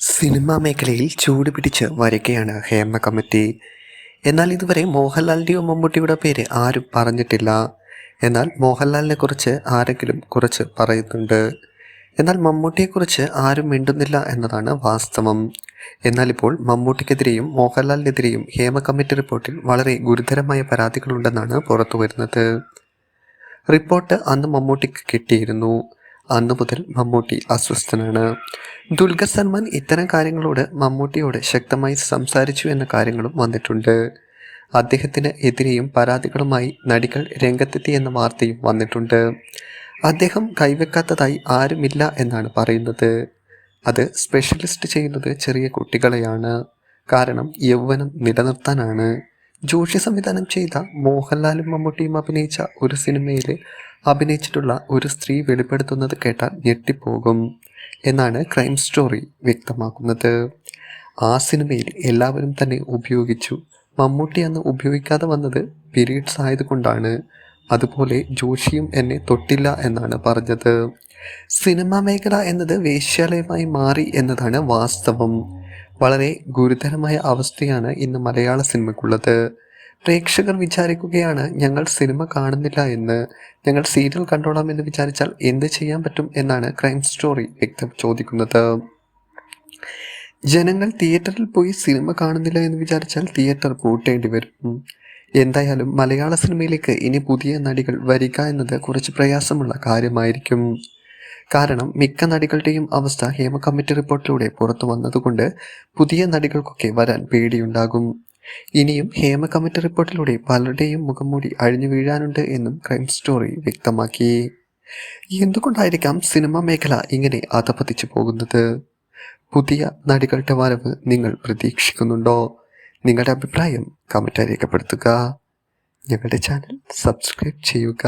Cinema മേഖലയിൽ ചൂട് പിടിച്ച് വരികയാണ് ഹേമ കമ്മിറ്റി. എന്നാൽ ഇതുവരെ മോഹൻലാലിന്റെയോ മമ്മൂട്ടിയുടെ പേര് ആരും പറഞ്ഞിട്ടില്ല. എന്നാൽ മോഹൻലാലിനെ കുറിച്ച് ആരെങ്കിലും കുറച്ച് പറയുന്നുണ്ട്. എന്നാൽ മമ്മൂട്ടിയെക്കുറിച്ച് ആരും മിണ്ടുന്നില്ല എന്നതാണ് വാസ്തവം. എന്നാൽ ഇപ്പോൾ മമ്മൂട്ടിക്കെതിരെയും മോഹൻലാലിനെതിരെയും ഹേമ കമ്മിറ്റി റിപ്പോർട്ടിൽ വളരെ ഗുരുതരമായ പരാതികളുണ്ടെന്നാണ് പുറത്തു വരുന്നത് റിപ്പോർട്ട് അന്ന് മമ്മൂട്ടിക്ക് കിട്ടിയിരുന്നു. അന്നു മുതൽ മമ്മൂട്ടി അസ്വസ്ഥനാണ്. ദുൽഖർ സൽമാൻ ഇത്തരം കാര്യങ്ങളോട് മമ്മൂട്ടിയോട് ശക്തമായി സംസാരിച്ചു എന്ന കാര്യങ്ങളും വന്നിട്ടുണ്ട്. അദ്ദേഹത്തിന് എതിരെയും പരാതികളുമായി നടികൾ രംഗത്തെത്തി എന്ന വാർത്തയും വന്നിട്ടുണ്ട്. അദ്ദേഹം കൈവെക്കാത്തതായി ആരുമില്ല എന്നാണ് പറയുന്നത്. അത് സ്പെഷ്യലിസ്റ്റ് ചെയ്യുന്നത് ചെറിയ കുട്ടികളെയാണ്. കാരണം യൗവനം നിലനിർത്താനാണ്. ജോഷി സംവിധാനം ചെയ്ത മോഹൻലാലും മമ്മൂട്ടിയും അഭിനയിച്ച ഒരു സിനിമയിൽ അഭിനയിച്ചിട്ടുള്ള ഒരു സ്ത്രീ വെളിപ്പെടുത്തുന്നത് കേട്ടാൽ ഞെട്ടിപ്പോകും എന്നാണ് ക്രൈം സ്റ്റോറി വ്യക്തമാക്കുന്നത്. ആ സിനിമയിൽ എല്ലാവരും തന്നെ ഉപയോഗിച്ചു. മമ്മൂട്ടി അന്ന് ഉപയോഗിക്കാതെ വന്നത് പീരീഡ്സ് ആയതുകൊണ്ടാണ്. അതുപോലെ ജോഷിയും എന്നെ തൊട്ടില്ല എന്നാണ് പറഞ്ഞത്. സിനിമാ മേഖല എന്നത് വേശ്യാലയമായി മാറി എന്നതാണ് വാസ്തവം. വളരെ ഗുരുതരമായ അവസ്ഥയാണ് ഇന്ന് മലയാള സിനിമയ്ക്കുള്ളത്. പ്രേക്ഷകർ വിചാരിക്കുകയാണ് ഞങ്ങൾ സിനിമ കാണുന്നില്ല എന്ന്. ഞങ്ങൾ സീരിയൽ കണ്ടോളാം എന്ന് വിചാരിച്ചാൽ എന്ത് ചെയ്യാൻ പറ്റും എന്നാണ് ക്രൈം സ്റ്റോറി വ്യക്തം ചോദിക്കുന്നത്. ജനങ്ങൾ തിയേറ്ററിൽ പോയി സിനിമ കാണുന്നില്ല എന്ന് വിചാരിച്ചാൽ തിയേറ്റർ പൂട്ടേണ്ടി വരും. എന്തായാലും മലയാള സിനിമയിലേക്ക് ഇനി പുതിയ നടികൾ വരിക എന്നത് കുറച്ച് പ്രയാസമുള്ള കാര്യമായിരിക്കും. കാരണം മിക്ക നടികളുടെയും അവസ്ഥ ഹേമ കമ്മിറ്റി റിപ്പോർട്ടിലൂടെ പുറത്തു വന്നതുകൊണ്ട് പുതിയ നടികൾക്കൊക്കെ വരാൻ പേടിയുണ്ടാകും. ഇനിയും ഹേമ കമ്മിറ്റി റിപ്പോർട്ടിലൂടെ പലരുടെയും മുഖംമൂടി അഴിഞ്ഞു വീഴാനുണ്ട് എന്നും ക്രൈം സ്റ്റോറി വ്യക്തമാക്കി. എന്തുകൊണ്ടായിരിക്കാം സിനിമാ മേഖല ഇങ്ങനെ അധപതിച്ചു പോകുന്നത്? പുതിയ നടികളുടെ വരവ് നിങ്ങൾ പ്രതീക്ഷിക്കുന്നുണ്ടോ? നിങ്ങളുടെ അഭിപ്രായം കമന്റായി രേഖപ്പെടുത്തുക. ഞങ്ങളുടെ ചാനൽ സബ്സ്ക്രൈബ് ചെയ്യുക.